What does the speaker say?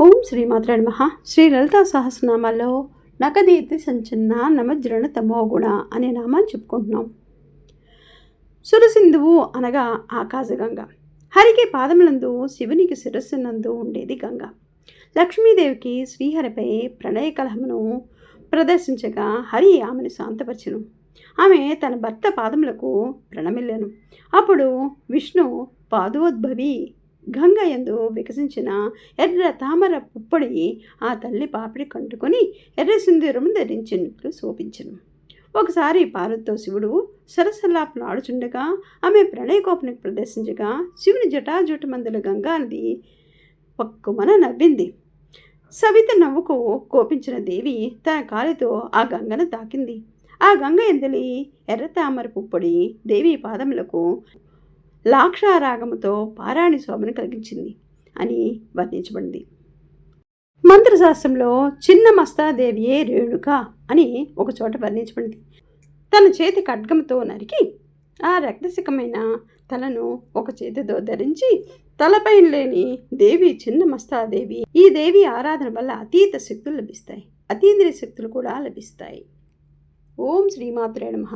ఓం శ్రీమాత్ర నమ. శ్రీ లలితా సహస్రనామాల్లో నకదీర్తి సంచన్న నమజ్రణ తమోగుణ అనే నామాన్ని చెప్పుకుంటున్నాం. సురసింధువు అనగా ఆకాశగంగ హరికి పాదములందు శివునికి శిరస్సునందు ఉండేది గంగ. లక్ష్మీదేవికి శ్రీహరిపై ప్రణయ కలహమును ప్రదర్శించగా హరి ఆమెను శాంతపరచను. ఆమె తన భర్త పాదములకు ప్రణమిల్లెను. అప్పుడు విష్ణు పాదోద్భవి గంగ ఎందు వికసించిన ఎర్ర తామర పుప్పొడి ఆ తల్లి పాపిడి కంటుకొని ఎర్ర సింధూరం ధరించినట్లు శోభించను. ఒకసారి పార్వతితో శివుడు సరసల్లాపను ఆడుచుండగా ఆమె ప్రణయకోపనికి ప్రదర్శించగా శివుని జటాజుట మందుల గంగా నది పక్కుమన నవ్వింది. సవిత నవ్వుకు కోపించిన దేవి తన కాలితో ఆ గంగను తాకింది. ఆ గంగ ఎందలి ఎర్ర తామర పుప్పొడి దేవి పాదములకు లాక్షారాగముతో పారాణి శోభను కలిగించింది అని వర్ణించబడింది. మంత్రశాస్త్రంలో చిన్న మస్తాదేవియే రేణుక అని ఒకచోట వర్ణించబడింది. తన చేతి ఖడ్గంతో నరికి ఆ రక్తసికమైన తలను ఒక చేతితో ధరించి తలపై లేని దేవి చిన్న మస్తాదేవి ఈ దేవి ఆరాధన వల్ల అతీత శక్తులు లభిస్తాయి. అతీంద్రియ శక్తులు కూడా లభిస్తాయి. ఓం శ్రీమాత్రే నమః.